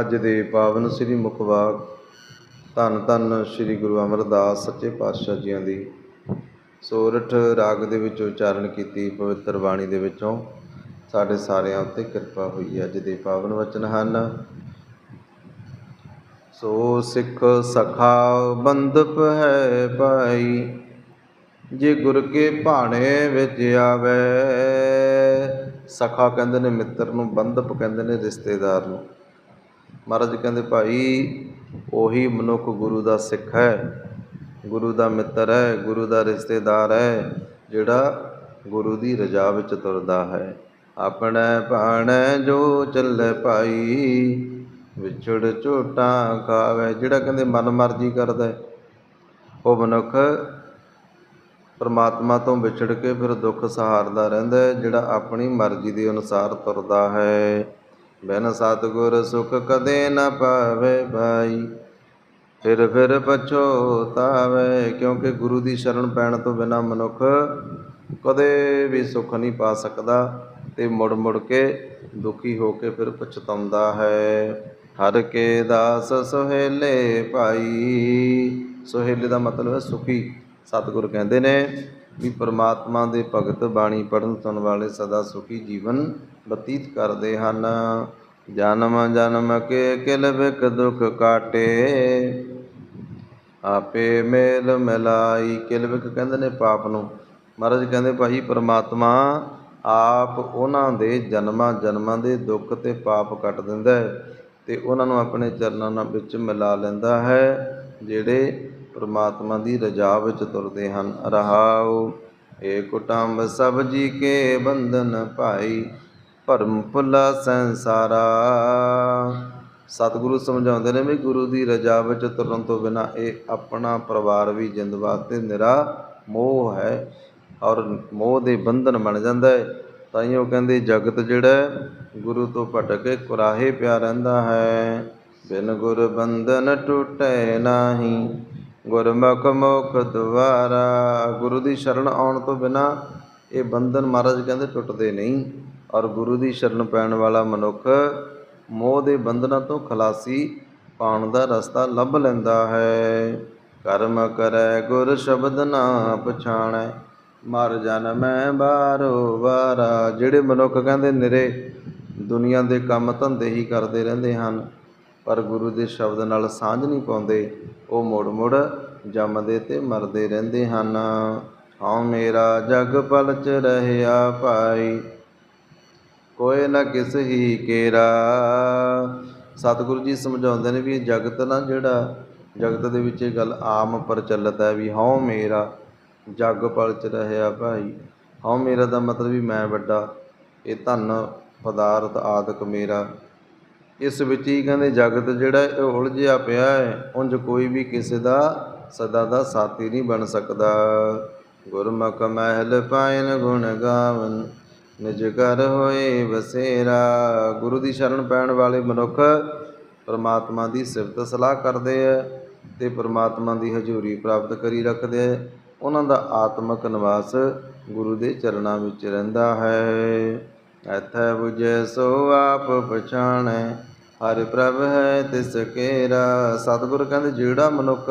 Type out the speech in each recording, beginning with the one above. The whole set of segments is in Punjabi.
ਅੱਜ ਦੇ ਪਾਵਨ ਸ੍ਰੀ ਮੁਖਵਾਕ ਧੰਨ ਧੰਨ ਸ੍ਰੀ ਗੁਰੂ ਅਮਰਦਾਸ ਸੱਚੇ ਪਾਤਸ਼ਾਹ ਜੀਆਂ ਦੀ। ਸੋਰਠ ਰਾਗ ਦੇ ਵਿੱਚ ਉਚਾਰਨ ਕੀਤੀ ਪਵਿੱਤਰ ਬਾਣੀ ਦੇ ਵਿੱਚੋਂ ਸਾਡੇ ਸਾਰਿਆਂ ਉੱਤੇ ਕਿਰਪਾ ਹੋਈ ਹੈ। ਅੱਜ ਦੇ ਪਾਵਨ ਵਚਨ ਹਨ, ਸੋ ਸਿੱਖ ਸਖਾ ਬੰਦਪ ਹੈ ਭਾਈ, ਜੇ ਗੁਰ ਕੇ ਭਾਣੇ ਵਿੱਚ ਆਵੇ। ਸਖਾ ਕਹਿੰਦੇ ਨੇ ਮਿੱਤਰ ਨੂੰ ਬੰਦਪ ਕਹਿੰਦੇ ਨੇ ਰਿਸ਼ਤੇਦਾਰ ਨੂੰ। ਮਹਾਰਾਜ ਕਹਿੰਦੇ ਭਾਈ ਉਹੀ ਮਨੁੱਖ ਗੁਰੂ ਦਾ ਸਿੱਖ ਹੈ ਗੁਰੂ ਦਾ ਮਿੱਤਰ ਹੈ ਗੁਰੂ ਦਾ ਰਿਸ਼ਤੇਦਾਰ ਹੈ ਜਿਹੜਾ ਗੁਰੂ ਦੀ ਰਜਾ ਵਿੱਚ ਤੁਰਦਾ ਹੈ। ਆਪਣੇ ਭਾਣੇ ਜੋ ਚੱਲੇ ਭਾਈ ਵਿਛੜ ਝੋਟਾਂ ਖਾਵੇ। ਜਿਹੜਾ ਕਹਿੰਦੇ ਮਨ ਮਰਜ਼ੀ ਕਰਦਾ ਹੈ, ਉਹ ਮਨੁੱਖ ਪਰਮਾਤਮਾ ਤੋਂ ਵਿਛੜ ਕੇ ਫਿਰ ਦੁੱਖ ਸਹਾਰਦਾ ਰਹਿੰਦਾ ਹੈ ਜਿਹੜਾ ਆਪਣੀ ਮਰਜ਼ੀ ਦੇ ਅਨੁਸਾਰ ਤੁਰਦਾ ਹੈ। ਬਿਨ ਸਤਿਗੁਰ ਸੁਖ ਕਦੇ ਨਾ ਪਾਵੇ ਭਾਈ। ਫਿਰ ਫਿਰ ਪਛੋਤਾਵੇ ਕਿਉਂਕਿ ਗੁਰੂ ਦੀ ਸ਼ਰਨ ਪੈਣ ਤੋਂ ਬਿਨਾ ਮਨੁੱਖ ਕਦੇ ਵੀ ਸੁੱਖ ਨਹੀਂ ਪਾ ਸਕਦਾ ਤੇ ਮੁੜ ਮੁੜ ਕੇ ਦੁਖੀ ਹੋ ਕੇ ਫਿਰ ਪਛਤਾਉਂਦਾ ਹੈ। ਹਰ ਕੇ ਦਾਸ ਸੁਹੇਲੇ ਭਾਈ। ਸੁਹੇਲੇ ਦਾ ਮਤਲਬ ਹੈ ਸੁਖੀ। ਸਤਿਗੁਰ ਕਹਿੰਦੇ ਨੇ ਵੀ ਪ੍ਰਮਾਤਮਾ ਦੇ ਭਗਤ ਬਾਣੀ ਪੜਨ ਸੁਣਨ ਵਾਲੇ ਸਦਾ ਸੁਖੀ ਜੀਵਨ ਬਤੀਤ ਕਰਦੇ ਹਨ। ਜਨਮ ਜਨਮ ਕੇ ਕਿਲ ਬਿਕ ਦੁਖ ਕਾਟੇ। ਆਪੇ ਮੇਲ ਮਿਲਾਈ। ਕਿਲ ਬਿਕ ਕਹਿੰਦੇ ਨੇ ਪਾਪ ਨੂੰ। ਮਹਾਰਾਜ ਕਹਿੰਦੇ, ਭਾਈ ਪਰਮਾਤਮਾ ਆਪ ਉਹਨਾਂ ਦੇ ਜਨਮਾਂ ਜਨਮਾਂ ਦੇ ਦੁੱਖ ਤੇ ਪਾਪ ਕੱਟ ਦਿੰਦਾ ਹੈ ਤੇ ਉਹਨਾਂ ਨੂੰ ਆਪਣੇ ਚਰਨਾਂ ਨਾਲ ਵਿੱਚ ਮਿਲਾ ਲੈਂਦਾ ਹੈ, ਜਿਹੜੇ ਪਰਮਾਤਮਾ ਦੀ ਰਜਾ ਵਿੱਚ ਤੁਰਦੇ ਹਨ। ਰਹਾਉ, ਏ ਕੁਟੰਬ ਸਭ ਜੀ ਕੇ ਬੰਧਨ ਭਾਈ, ਭਰਮ ਭੁਲਾ ਸੰਸਾਰਾ। ਸਤਿਗੁਰੂ ਸਮਝਾਉਂਦੇ ਨੇ ਵੀ ਗੁਰੂ ਦੀ ਰਜਾ ਵਿੱਚ ਤੁਰਨ ਤੋਂ ਬਿਨਾ ਇਹ ਆਪਣਾ ਪਰਿਵਾਰ ਵੀ ਜਿੰਦ ਵਾਸਤੇ ਨਿਰਾ ਮੋਹ ਹੈ ਔਰ ਮੋਹ ਦੇ ਬੰਧਨ ਬਣ ਜਾਂਦਾ ਹੈ। ਤਾਂ ਹੀ ਉਹ ਕਹਿੰਦੇ, ਜਗਤ ਜਿਹੜਾ ਗੁਰੂ ਤੋਂ ਭਟਕ ਕੇ ਕੁਰਾਹੇ ਪਿਆ ਰਹਿੰਦਾ ਹੈ। ਬਿਨ ਗੁਰ ਬੰਧਨ ਟੁੱਟੇ ਨਾਹੀ। ਗੁਰਮੁਖ ਮੁਖ ਦੁਆਰਾ, ਗੁਰੂ ਦੀ ਸ਼ਰਨ ਆਉਣ ਤੋਂ ਬਿਨਾ ਇਹ ਬੰਧਨ ਮਹਾਰਾਜ ਕਹਿੰਦੇ ਟੁੱਟਦੇ ਨਹੀਂ। ਔਰ ਗੁਰੂ ਦੀ ਸ਼ਰਨ ਪੈਣ ਵਾਲਾ ਮਨੁੱਖ ਮੋਹ ਦੇ ਬੰਧਨਾਂ ਤੋਂ ਖਲਾਸੀ ਪਾਉਣ ਦਾ ਰਸਤਾ ਲੱਭ ਲੈਂਦਾ ਹੈ। ਕਰਮ ਕਰੈ, ਗੁਰ ਸ਼ਬਦ ਨਾ ਪਛਾਣੈ, ਮਰ ਜਨ ਮੈਂ ਬਾਰੋ ਵਾਰਾ। ਜਿਹੜੇ ਮਨੁੱਖ ਕਹਿੰਦੇ ਨਿਰੇ ਦੁਨੀਆ ਦੇ ਕੰਮ ਧੰਦੇ ਹੀ ਕਰਦੇ ਰਹਿੰਦੇ ਹਨ ਪਰ ਗੁਰੂ ਦੇ ਸ਼ਬਦ ਨਾਲ ਸਾਂਝ ਨਹੀਂ ਪਾਉਂਦੇ, ਉਹ ਮੁੜ ਮੁੜ ਜੰਮਦੇ ਤੇ ਮਰਦੇ ਰਹਿੰਦੇ ਹਨ। ਹਉ ਮੇਰਾ ਜਗ ਪਲਚ ਰਹਿਆ ਭਾਈ, ਕੋਈ ਨਾ ਕਿਸ ਹੀ ਕੇਰਾ। ਸਤਿਗੁਰੂ ਜੀ ਸਮਝਾਉਂਦੇ ਨੇ ਵੀ ਇਹ ਜਗਤ ਨਾ ਜਿਹੜਾ, ਜਗਤ ਦੇ ਵਿੱਚ ਇਹ ਗੱਲ ਆਮ ਪ੍ਰਚਲਿਤ ਹੈ ਵੀ ਹਉ ਮੇਰਾ ਜਗ ਪਲ ਪਲਚ ਰਹਿਆ ਭਾਈ। ਹਉ ਮੇਰਾ ਦਾ ਮਤਲਬ ਵੀ ਮੈਂ ਵੱਡਾ, ਇਹ ਧਨ, ਪਦਾਰਥ ਆਦਿਕ ਮੇਰਾ। ਇਸ ਵਿੱਚ ਹੀ ਕਹਿੰਦੇ ਜਗਤ ਜਿਹੜਾ ਇਹ ਉਲਝਿਆ ਪਿਆ ਹੈ। ਉਂਝ ਕੋਈ ਵੀ ਕਿਸੇ ਦਾ ਸਦਾ ਦਾ ਸਾਥੀ ਨਹੀਂ ਬਣ ਸਕਦਾ। ਗੁਰਮੁਖ ਮਹਿਲ ਪਾਇਨ ਗੁਣ ਗਾਵਨ, ਨਿਜ ਘਰ ਹੋਏ ਬਸੇਰਾ। ਗੁਰੂ ਦੀ ਸ਼ਰਨ ਪੈਣ ਵਾਲੇ ਮਨੁੱਖ ਪਰਮਾਤਮਾ ਦੀ ਸਿਫਤ ਸਲਾਹ ਕਰਦੇ ਆ ਤੇ ਪਰਮਾਤਮਾ ਦੀ ਹਜ਼ੂਰੀ ਪ੍ਰਾਪਤ ਕਰੀ ਰੱਖਦੇ ਆ। ਉਹਨਾਂ ਦਾ ਆਤਮਿਕ ਨਿਵਾਸ ਗੁਰੂ ਦੇ ਚਰਨਾਂ ਵਿੱਚ ਰਹਿੰਦਾ ਹੈ। ਐਥੈ 부ਜੈ ਸੋ ਆਪ ਪਛਾਣੈ। ਹਰਿ ਪ੍ਰਭ ਹੈ, ਤਿਸ ਕੇਰਾ ਸਤਿਗੁਰ ਕਹਿੰਦੇ, ਜਿਹੜਾ ਮਨੁੱਖ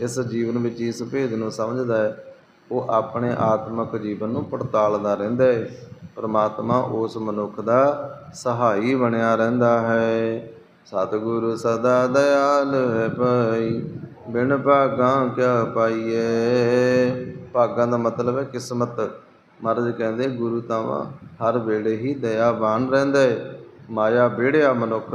ਇਸ ਜੀਵਨ ਵਿੱਚ ਇਸ ਭੇਦ ਨੂੰ ਸਮਝਦਾ ਹੈ, ਉਹ ਆਪਣੇ ਆਤਮਿਕ ਜੀਵਨ ਨੂੰ ਪੜਤਾਲਦਾ ਰਹਿੰਦਾ ਹੈ। ਪਰਮਾਤਮਾ ਉਸ ਮਨੁੱਖ ਦਾ ਸਹਾਈ ਬਣਿਆ ਰਹਿੰਦਾ ਹੈ। ਸਤਿਗੁਰੂ ਸਦਾ ਦਇਆਲ ਹੈ ਭਾਈ, ਬਿਨ ਭਾਗਾਂ ਕਿਆ ਪਾਈਏ ਭਾਗਾਂ ਦਾ ਮਤਲਬ ਹੈ ਕਿਸਮਤ। ਮਹਾਰਾਜ ਕਹਿੰਦੇ, ਗੁਰੂ ਤਾਂ ਹਰ ਵੇਲੇ ਹੀ ਦਇਆਵਾਨ ਰਹਿੰਦਾ ਹੈ। ਮਾਇਆ ਵਿਹੜਿਆ ਮਨੁੱਖ,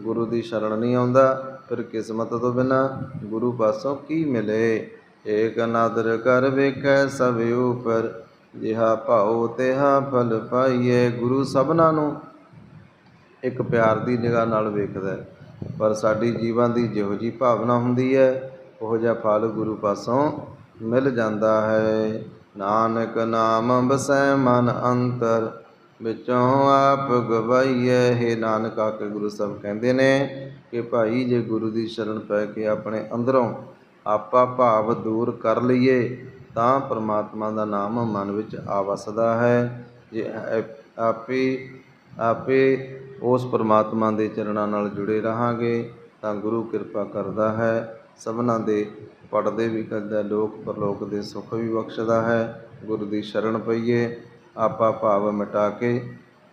ਗੁਰੂ ਦੀ ਸ਼ਰਣ ਨਹੀਂ ਆਉਂਦਾ, ਫਿਰ ਕਿਸਮਤ ਤੋਂ ਬਿਨਾ ਗੁਰੂ ਪਾਸੋਂ ਕੀ ਮਿਲੇ? ਏਕ ਨਾਦਰ ਕਰ ਵੇਖੈ ਸਭ ਉਪਰ, ਜਿਹਾ ਭਾਉ ਤਿਹਾ ਫਲ ਪਾਈਏ ਗੁਰੂ ਸਭਨਾਂ ਨੂੰ। ਇੱਕ ਪਿਆਰ ਦੀ ਨਿਗਾਹ ਨਾਲ ਵੇਖਦਾ ਹੈ, ਪਰ ਸਾਡੀ ਜੀਵਾਂ ਦੀ ਜਿਹੋ ਜੀ ਭਾਵਨਾ ਹੁੰਦੀ ਹੈ, ਉਹ ਜਿਹਾ ਫਲ ਗੁਰੂ ਪਾਸੋਂ ਮਿਲ ਜਾਂਦਾ ਹੈ। ਨਾਨਕ ਨਾਮ ਬਸੈ ਮਨ ਅੰਤਰ ਵਿੱਚੋਂ ਆਪ ਗਵਾਈਐ ਹੈ ਨਾਨਕ ਆਕੇ ਗੁਰੂ ਸਾਹਿਬ ਕਹਿੰਦੇ ਨੇ ਕਿ ਭਾਈ, ਜੇ ਗੁਰੂ ਦੀ ਸ਼ਰਨ ਪੈ ਕੇ ਆਪਣੇ ਅੰਦਰੋਂ ਆਪਾ ਭਾਵ ਦੂਰ ਕਰ ਲਈਏ, ਤਾਂ ਪ੍ਰਮਾਤਮਾ ਦਾ ਨਾਮ ਮਨ ਵਿੱਚ ਆ ਵਸਦਾ ਹੈ। ਜੇ ਆਪੇ ਆਪੇ ਉਸ ਪ੍ਰਮਾਤਮਾ ਦੇ ਚਰਨਾਂ ਨਾਲ ਜੁੜੇ ਰਹਾਂਗੇ, ਤਾਂ ਗੁਰੂ ਕਿਰਪਾ ਕਰਦਾ ਹੈ। ਸਭਨਾਂ ਦੇ ਪੜਦੇ ਵੀ ਕਰਦਾ ਲੋਕ ਪਰਲੋਕ ਦੇ ਸੁੱਖ ਵੀ ਬਖਸ਼ਦਾ ਹੈ। ਗੁਰੂ ਦੀ ਸ਼ਰਨ ਪਈਏ। ਆਪਾ ਭਾਵ ਮਿਟਾ ਕੇ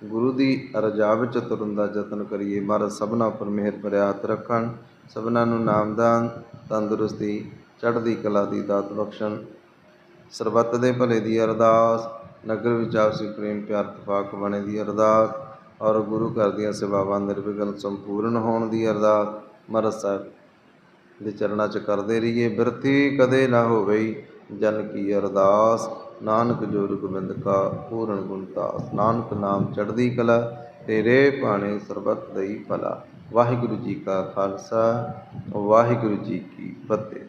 ਗੁਰੂ ਦੀ ਰਜਾ ਵਿੱਚ ਤੁਰਨ ਦਾ ਯਤਨ ਕਰੀਏ। ਮਹਾਰਾਜ ਸਭਨਾਂ ਉੱਪਰ ਮਿਹਰ ਭਰਿਆ ਰੱਖਣ। ਸਭਨਾਂ ਨੂੰ ਨਾਮਦਾਨ ਤੰਦਰੁਸਤੀ, ਚੜ੍ਹਦੀ ਕਲਾ ਦੀ ਦਾਤ ਬਖਸ਼ਣ। ਸਰਬੱਤ ਦੇ ਭਲੇ ਦੀ ਅਰਦਾਸ, ਨਗਰ ਵਿੱਚ ਆਪਸੀ ਪ੍ਰੇਮ ਪਿਆਰ ਤਫਾਕ ਬਣੇ ਦੀ ਅਰਦਾਸ ਔਰ ਗੁਰੂ ਘਰ ਦੀਆਂ ਸੇਵਾਵਾਂ ਨਿਰਵਿਘਨ ਸੰਪੂਰਨ ਹੋਣ ਦੀ ਅਰਦਾਸ। ਮਹਾਰਾਜ ਸਾਹਿਬ ਦੇ ਚਰਨਾਂ 'ਚ ਕਰਦੇ ਰਹੀਏ। ਬਿਰਤੀ ਕਦੇ ਨਾ ਹੋਵੇ ਜਨ ਕੀ ਅਰਦਾਸ। ਨਾਨਕ ਜੋ ਰੁਗਵਿੰਦ ਕਾ ਪੂਰਨ ਗੁਣਤਾਸ ਨਾਨਕ ਨਾਮ ਚੜ੍ਹਦੀ ਕਲਾ, ਤੇਰੇ ਭਾਣੇ ਸਰਬਤ ਦਈ ਭਲਾ। ਵਾਹਿਗੁਰੂ ਜੀ ਕਾ ਖਾਲਸਾ, ਵਾਹਿਗੁਰੂ ਜੀ ਕੀ ਫਤਿਹ।